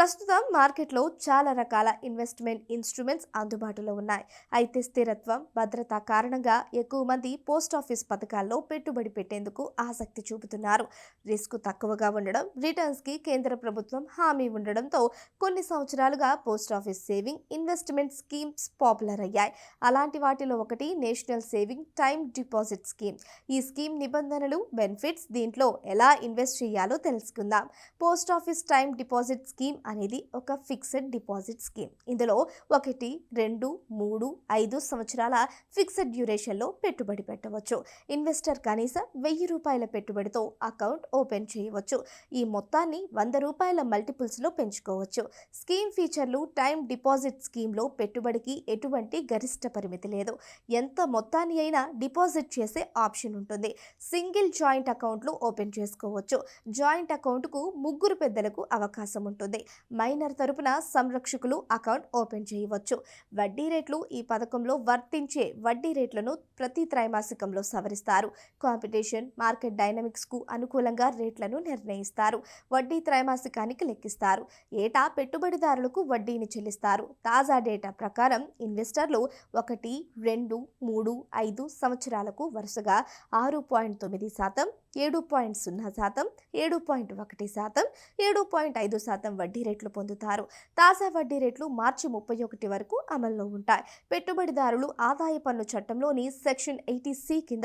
ప్రస్తుతం మార్కెట్లో చాలా రకాల ఇన్వెస్ట్మెంట్ ఇన్స్ట్రుమెంట్స్ అందుబాటులో ఉన్నాయి. అయితే స్థిరత్వం భద్రత కారణంగా ఎక్కువ మంది పోస్ట్ ఆఫీస్ పథకాల్లో పెట్టుబడి పెట్టేందుకు ఆసక్తి చూపుతున్నారు. రిస్క్ తక్కువగా ఉండడం రిటర్న్స్కి కేంద్ర ప్రభుత్వం హామీ ఉండడంతో కొన్ని సంవత్సరాలుగా post office saving investment schemes popular అయ్యాయి అలాంటి వాటిలో ఒకటి national saving time deposit scheme. ఈ స్కీమ్ నిబంధనలు బెనిఫిట్స్ దీంట్లో ఎలా ఇన్వెస్ట్ చేయాలో తెలుసుకుందాం. Post office time deposit scheme అనేది ఒక ఫిక్స్డ్ డిపాజిట్ స్కీమ్. ఇందులో ఒకటి రెండు మూడు ఐదు సంవత్సరాల ఫిక్స్డ్ డ్యూరేషన్లో పెట్టుబడి పెట్టవచ్చు. ఇన్వెస్టర్ కనీసం వెయ్యి రూపాయల పెట్టుబడితో అకౌంట్ ఓపెన్ చేయవచ్చు. ఈ మొత్తాన్ని వంద రూపాయల మల్టిపుల్స్లో పెంచుకోవచ్చు. స్కీమ్ ఫీచర్లు టైం డిపాజిట్ స్కీమ్లో పెట్టుబడికి ఎటువంటి గరిష్ట పరిమితి లేదు. ఎంత మొత్తాన్ని అయినా డిపాజిట్ చేసే ఆప్షన్ ఉంటుంది. సింగిల్ జాయింట్ అకౌంట్లు ఓపెన్ చేసుకోవచ్చు. జాయింట్ అకౌంట్కు ముగ్గురు పెద్దలకు అవకాశం ఉంటుంది. మైనర్ తరపున సంరక్షకులు అకౌంట్ ఓపెన్ చేయవచ్చు. వడ్డీ రేట్లు ఈ పథకంలో వర్తించే వడ్డీ రేట్లను ప్రతి త్రైమాసికంలో సవరిస్తారు. కాంపిటీషన్ మార్కెట్ డైనమిక్స్కు అనుకూలంగా రేట్లను నిర్ణయిస్తారు. వడ్డీ త్రైమాసికానికి లెక్కిస్తారు. ఏటా పెట్టుబడిదారులకు వడ్డీని చెల్లిస్తారు. తాజా డేటా ప్రకారం ఇన్వెస్టర్లు ఒకటి రెండు మూడు ఐదు సంవత్సరాలకు వరుసగా ఆరు పాయింట్ తొమ్మిది శాతం ఏడు పాయింట్ సున్నా శాతం ఏడు పాయింట్ ఒకటి శాతం ఏడు పాయింట్ ఐదు శాతం వడ్డీ రేట్లు పొందుతారు. తాజా వడ్డీ రేట్లు మార్చి ముప్పై ఒకటి వరకు అమల్లో ఉంటాయి. పెట్టుబడిదారులు ఆదాయ పన్ను చట్టంలోని సెక్షన్ ఎయిటీ సి కింద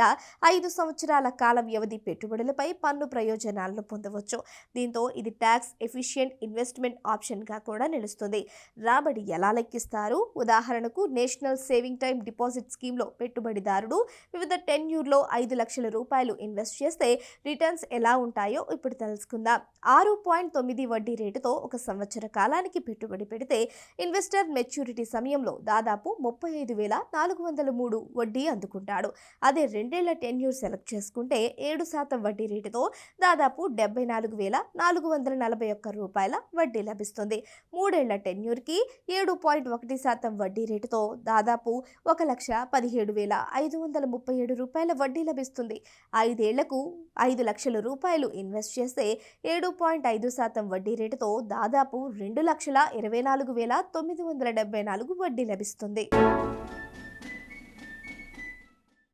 ఐదు సంవత్సరాల కాల వ్యవధి పెట్టుబడులపై పన్ను ప్రయోజనాలను పొందవచ్చు. దీంతో ఇది ట్యాక్స్ ఎఫిషియెంట్ ఇన్వెస్ట్మెంట్ ఆప్షన్గా కూడా నిలుస్తుంది. రాబడి ఎలా లెక్కిస్తారు? ఉదాహరణకు నేషనల్ సేవింగ్ టైం డిపాజిట్ స్కీమ్లో పెట్టుబడిదారుడు వివిధ టెన్యూర్లో ఐదు లక్షల రూపాయలు ఇన్వెస్ట్ చేస్తే రిటర్న్స్ ఎలా ఉంటాయో ఇప్పుడు తెలుసుకుందాం. ఆరు పాయింట్ తొమ్మిది వడ్డీ రేటుతో ఒక సంవత్సర కాలానికి పెట్టుబడి పెడితే ఇన్వెస్టర్ మెచ్యూరిటీ సమయంలో దాదాపు ముప్పై ఐదు వేల నాలుగు వందల మూడు వడ్డీ అందుకుంటాడు. అదే రెండేళ్ళ టెన్యూర్ సెలెక్ట్ చేసుకుంటే ఏడు శాతం వడ్డీ రేటుతో దాదాపు డెబ్బై నాలుగు వేల నాలుగు వందల నలభై ఒక్క రూపాయల వడ్డీ లభిస్తుంది. మూడేళ్ళ టెన్యూర్కి ఏడు పాయింట్ ఒకటి శాతం వడ్డీ రేటుతో దాదాపు ఒక లక్ష పదిహేడు వేల ఐదు వందల ముప్పై ఏడు రూపాయల వడ్డీ లభిస్తుంది. ఐదేళ్ళకు ఐదు లక్షల రూపాయలు ఇన్వెస్ట్ చేస్తే ఏడు పాయింట్ ఐదు శాతం వడ్డీ రేటుతో దాదాపు రెండు లక్షల ఇరవై నాలుగు వేల తొమ్మిది వందల డెబ్బై నాలుగు వడ్డీ లభిస్తుంది.